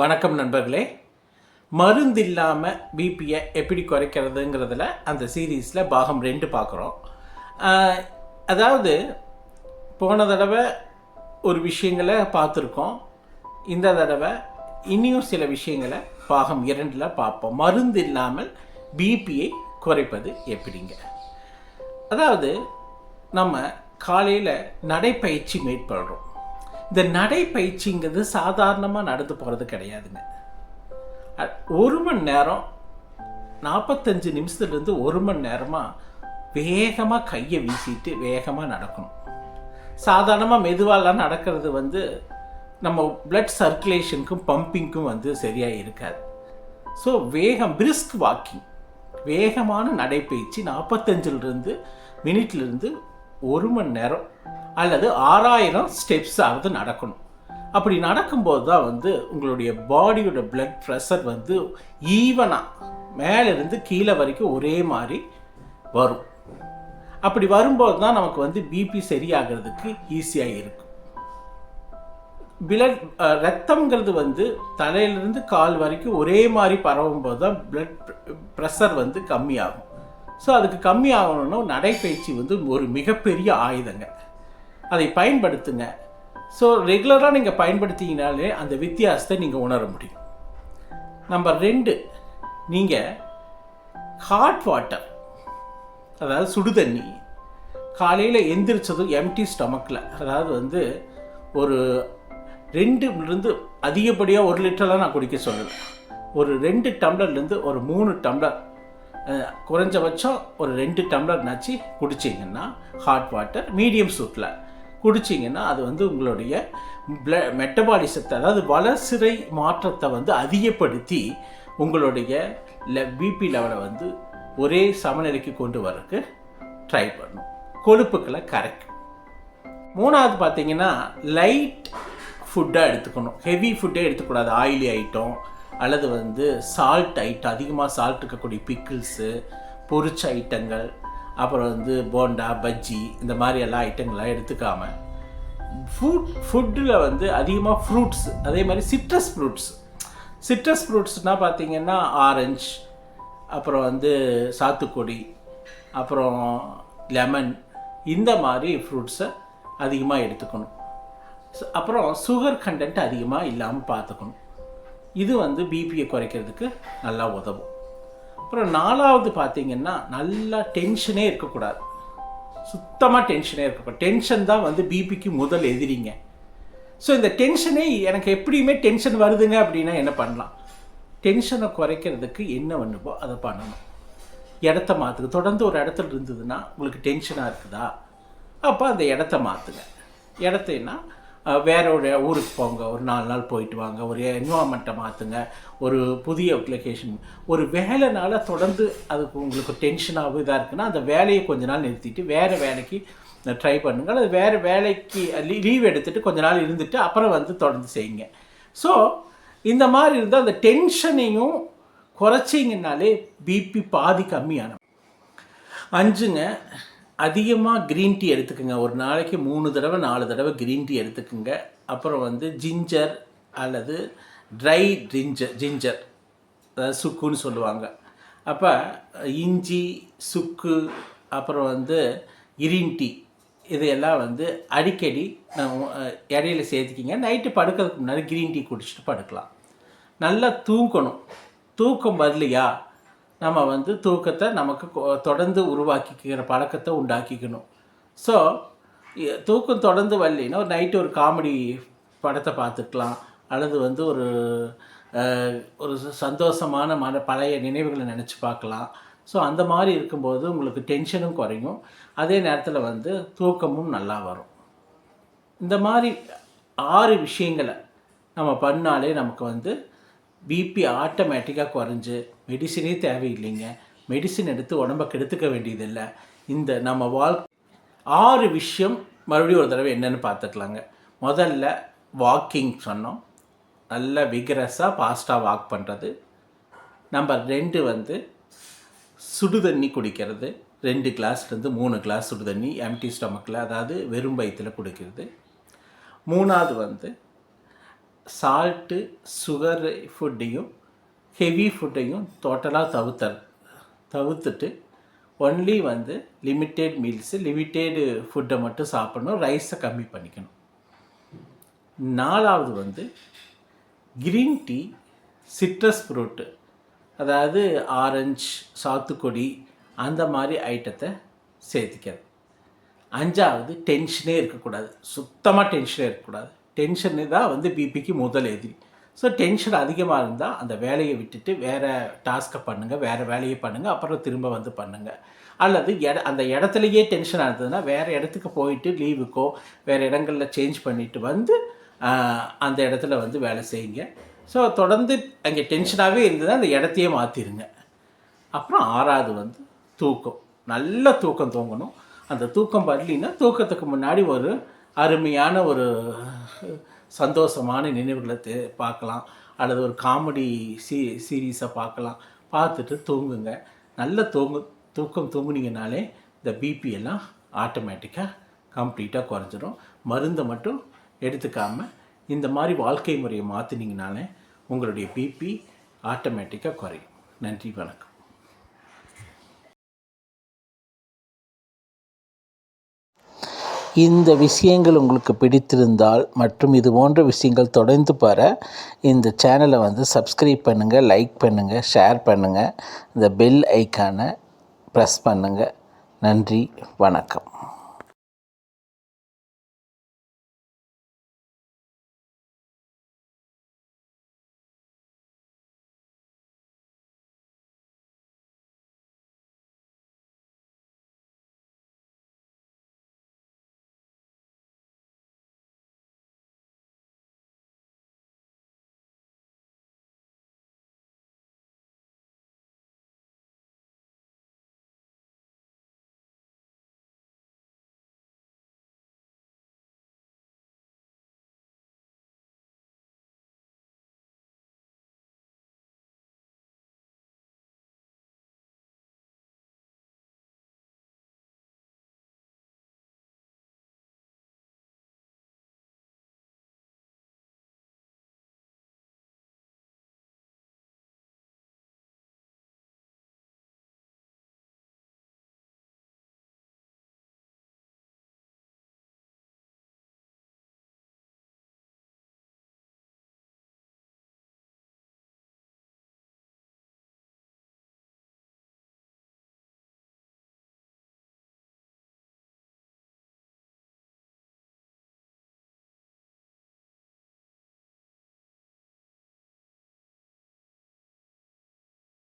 வணக்கம் நண்பர்களே. மருந்து இல்லாமல் பிபியை எப்படி குறைக்கிறதுங்கிறதுல அந்த சீரீஸில் பாகம் ரெண்டு பார்க்குறோம். அதாவது போன தடவை ஒரு விஷயங்களை பார்த்துருக்கோம். இந்த தடவை இனியும் சில விஷயங்களை பாகம் இரண்டில் பார்ப்போம். மருந்து இல்லாமல் பிபியை குறைப்பது எப்படிங்க? அதாவது நம்ம காலையில் நடைப்பயிற்சி மேற்கொள்கிறோம் இந்த நடைப்பயிற்சிங்கிறது சாதாரணமாக நடந்து போகிறது கிடையாதுங்க. ஒரு மணி நேரம் நாற்பத்தஞ்சு நிமிஷத்துலேருந்து ஒரு மணி நேரமாக வேகமாக கையை வீசிட்டு வேகமாக நடக்கணும். சாதாரணமாக மெதுவாலாம் நடக்கிறது வந்து நம்ம பிளட் சர்க்குலேஷனுக்கும் பம்பிங்க்கும் வந்து சரியாக இருக்காது. ஸோ வேகம் பிரிஸ்க் வாக்கிங் வேகமான நடைப்பயிற்சி நாற்பத்தஞ்சிலிருந்து மினிட்லேருந்து ஒரு மணி நேரம் அல்லது ஆறாயிரம் ஸ்டெப்ஸாவது நடக்கணும். அப்படி நடக்கும்போது தான் வந்து உங்களுடைய பாடியோட பிளட் ப்ரெஷர் வந்து ஈவனாக மேலேருந்து கீழே வரைக்கும் ஒரே மாதிரி வரும். அப்படி வரும்போது தான் நமக்கு வந்து பிபி சரியாகிறதுக்கு ஈஸியாக இருக்கும். பிளட் ரத்தம்ங்கிறது வந்து தலையிலிருந்து கால் வரைக்கும் ஒரே மாதிரி பரவும் போது தான் பிளட் ப்ரெஷர் வந்து கம்மியாகும். ஸோ அதுக்கு கம்மி ஆகணும்னா நடைப்பயிற்சி வந்து ஒரு மிகப்பெரிய ஆயுதங்க. அதை பயன்படுத்துங்க. ஸோ ரெகுலராக நீங்கள் பயன்படுத்திங்கனாலே அந்த வித்தியாசத்தை நீங்கள் உணர முடியும். நம்பர் ரெண்டு நீங்கள் ஹாட் வாட்டர் அதாவது சுடுதண்ணி காலையில் எந்திரிச்சதும் எம்டி ஸ்டொமக்கில் அதாவது வந்து ஒரு ரெண்டுலேருந்து அதிகப்படியாக ஒரு லிட்டர்லாம் நான் குடிக்க சொல்லுவேன் ஒரு ரெண்டு டம்ளர்லேருந்து ஒரு மூணு டம்ளர் குறைஞ்சபட்சம் ஒரு ரெண்டு டம்ளர் நச்சு குடிச்சிங்கன்னா ஹாட் வாட்டர் மீடியம் சூட்டில் குடிச்சிங்கன்னா அது வந்து உங்களுடைய பிள மெட்டபாலிசத்தை அதாவது வளர்சிறை மாற்றத்தை வந்து அதிகப்படுத்தி உங்களுடைய லெ பிபி லெவலை வந்து ஒரே சமநிலைக்கு கொண்டு வரக்கு ட்ரை பண்ணும். கொழுப்புக்களை கரைக்கும். மூணாவது பார்த்தீங்கன்னா லைட் ஃபுட்டாக எடுத்துக்கணும். ஹெவி ஃபுட்டே எடுத்துக்கூடாது. ஆயிலி ஐட்டம் அல்லது வந்து சால்ட் ஐட்டம் அதிகமாக சால்ட் இருக்கக்கூடிய பிக்கிள்ஸு பொரிச்ச ஐட்டங்கள் அப்புறம் வந்து போண்டா பஜ்ஜி இந்த மாதிரி எல்லா ஐட்டங்கள்லாம் எடுத்துக்காமல் ஃபுட் ஃபுட்டில் வந்து அதிகமாக ஃப்ரூட்ஸ் அதே மாதிரி சிட்ரஸ் ஃப்ரூட்ஸ் சிட்ரஸ் ஃப்ரூட்ஸ்னால் பார்த்தீங்கன்னா ஆரஞ்சு அப்புறம் வந்து சாத்துக்குடி அப்புறம் லெமன் இந்த மாதிரி ஃப்ரூட்ஸை அதிகமாக எடுத்துக்கணும். அப்புறம் சுகர் கண்டென்ட் அதிகமாக இல்லாமல் பார்த்துக்கணும் இது வந்து பிபியை குறைக்கிறதுக்கு நல்லா உதவும். அப்புறம் நாலாவது பார்த்தீங்கன்னா நல்லா டென்ஷனே இருக்கக்கூடாது. சுத்தமாக டென்ஷனே இருக்கக்கூடாது. டென்ஷன் தான் வந்து பிபிக்கு முதல் எதிரிங்க. ஸோ இந்த டென்ஷனே எனக்கு எப்படியுமே டென்ஷன் வருதுங்க அப்படின்னா என்ன பண்ணலாம்? டென்ஷனை குறைக்கிறதுக்கு என்ன பண்ணுமோ அதை பண்ணணும். இடத்த மாற்றுங்க தொடர்ந்து ஒரு இடத்துல இருந்ததுன்னா உங்களுக்கு டென்ஷனாக இருக்குதா? அப்போ அந்த இடத்த மாற்றுங்க இடத்தைன்னா வேற ஒரு ஊருக்கு போங்க. ஒரு நாலு நாள் போயிட்டு வாங்க. ஒரு என்வாமெண்ட்டை மாற்றுங்க ஒரு புதிய லொக்கேஷன் ஒரு வேலைனால தொடர்ந்து அதுக்கு உங்களுக்கு டென்ஷனாகவும் இதாக இருக்குன்னா அந்த வேலையை கொஞ்ச நாள் நிறுத்திட்டு வேறு வேலைக்கு ட்ரை பண்ணுங்கள் அது வேறு வேலைக்கு லீவ் எடுத்துகிட்டு கொஞ்ச நாள் இருந்துட்டு அப்புறம் வந்து தொடர்ந்து செய்யுங்க. ஸோ இந்த மாதிரி இருந்தால் அந்த டென்ஷனையும் குறைச்சிங்கனாலே பிபி பாதி கம்மியான அஞ்சுங்க அதிகமாக க்ரீன் டீ எடுத்துக்கோங்க. ஒரு நாளைக்கு மூணு தடவை நாலு தடவை க்ரீன் டீ எடுத்துக்கோங்க. அப்புறம் வந்து ஜிஞ்சர் அல்லது ட்ரை ஜிஞ்சர் ஜிஞ்சர் அதாவது சுக்குன்னு சொல்லுவாங்க. அப்போ இஞ்சி சுக்கு அப்புறம் வந்து கிரீன் டீ இதையெல்லாம் வந்து அடிக்கடி நம்ம, இடையில சேர்த்துக்கிங்க. நைட்டு படுக்கிறதுக்கு முன்னாடி க்ரீன் டீ குடிச்சிட்டு படுக்கலாம். நல்லா தூங்கணும். தூக்கம் வரலையா? நம்ம வந்து தூக்கத்தை நமக்கு தொடர்ந்து உருவாக்கிக்கிற பழக்கத்தை உண்டாக்கிக்கணும். ஸோ தூக்கம் தொடர்ந்து வரலைன்னா ஒரு நைட்டு ஒரு காமெடி படத்தை பார்த்துக்கலாம். அல்லது வந்து ஒரு ஒரு சந்தோஷமான மன பழைய நினைவுகளை நினச்சி பார்க்கலாம். ஸோ அந்த மாதிரி இருக்கும்போது உங்களுக்கு டென்ஷனும் குறையும். அதே நேரத்தில் வந்து தூக்கமும் நல்லா வரும். இந்த மாதிரி ஆறு விஷயங்களை நம்ம பண்ணாலே நமக்கு வந்து பிபி ஆட்டோமேட்டிக்காக குறைஞ்சு மெடிசினே தேவையில்லைங்க. மெடிசின் எடுத்து உடம்ப கெடுத்துக்க வேண்டியதில்லை. இந்த நம்ம வாழ் ஆறு விஷயம் மறுபடியும் ஒரு தடவை என்னென்னு பார்த்துக்கலாங்க. முதல்ல வாக்கிங் சொன்னோம். நல்ல விகரஸாக ஃபாஸ்ட்டாக வாக் பண்ணுறது நம்பர் ரெண்டு வந்து சுடு தண்ணி குடிக்கிறது. ரெண்டு கிளாஸ்லேருந்து மூணு கிளாஸ் சுடு தண்ணி எம்டி ஸ்டொமக்கில் அதாவது வெறும் வயிற்றில் குடிக்கிறது. மூணாவது வந்து சால்ட்டு சுகர் ஃபுட்டையும் ஹெவி ஃபுட்டையும் டோட்டலாக தவிர்த்தல் தவிர்த்துட்டு ஒன்லி வந்து லிமிட்டெட் மீல்ஸு லிமிட்டெடு ஃபுட்டை மட்டும் சாப்பிடணும் ரைஸை கம்மி பண்ணிக்கணும். நாலாவது வந்து கிரீன் டீ சிட்ரஸ் ஃப்ரூட்டு அதாவது ஆரஞ்சு சாத்துக்கொடி அந்த மாதிரி ஐட்டத்தை சேர்த்துக்கிறது அஞ்சாவது டென்ஷனே இருக்கக்கூடாது சுத்தமாக டென்ஷனே இருக்கக்கூடாது. டென்ஷனு தான் வந்து பிபிக்கு முதல் எதிரி. ஸோ டென்ஷன் அதிகமாக இருந்தால் அந்த வேலையை விட்டுட்டு வேறு டாஸ்க்கை பண்ணுங்கள் வேறு வேலையை பண்ணுங்கள் அப்புறம் திரும்ப வந்து பண்ணுங்கள் அல்லது இட அந்த இடத்துலையே டென்ஷன் ஆகுதுன்னா வேறு இடத்துக்கு போயிட்டு லீவுக்கோ வேறு இடங்களில் சேஞ்ச் பண்ணிவிட்டு வந்து அந்த இடத்துல வந்து வேலை செய்யுங்க. ஸோ தொடர்ந்து அங்கே டென்ஷனாகவே இருந்ததுன்னா அந்த இடத்தையே மாற்றிடுங்க அப்புறம் ஆறாவது வந்து தூக்கம். நல்ல தூக்கம் தூங்கணும். அந்த தூக்கம் வரலின்னா தூக்கத்துக்கு முன்னாடி ஒரு அருமையான ஒரு சந்தோஷமான நினைவுகளை தே- பார்க்கலாம். அல்லது ஒரு காமெடி சீ சீரீஸை பார்க்கலாம். பார்த்துட்டு தூங்குங்க. நல்ல தூங்கு தூக்கம் தூங்குனீங்கனாலே இந்த பிபி எல்லாம் ஆட்டோமேட்டிக்காக கம்ப்ளீட்டாக குறைஞ்சிரும். மருந்தை மட்டும் எடுத்துக்காமல் இந்த மாதிரி வாழ்க்கை முறையை மாற்றினீங்கனாலே உங்களுடைய பிபி ஆட்டோமேட்டிக்காக குறையும். நன்றி வணக்கம். இந்த விஷயங்கள் உங்களுக்கு பிடித்திருந்தால் மற்றும் இது போன்ற விஷயங்கள் தொடர்ந்து பெற இந்த சேனலை வந்து சப்ஸ்கிரைப் பண்ணுங்கள் லைக் பண்ணுங்கள் ஷேர் பண்ணுங்கள் இந்த பெல் ஐக்கானை ப்ரெஸ் பண்ணுங்கள் நன்றி வணக்கம்.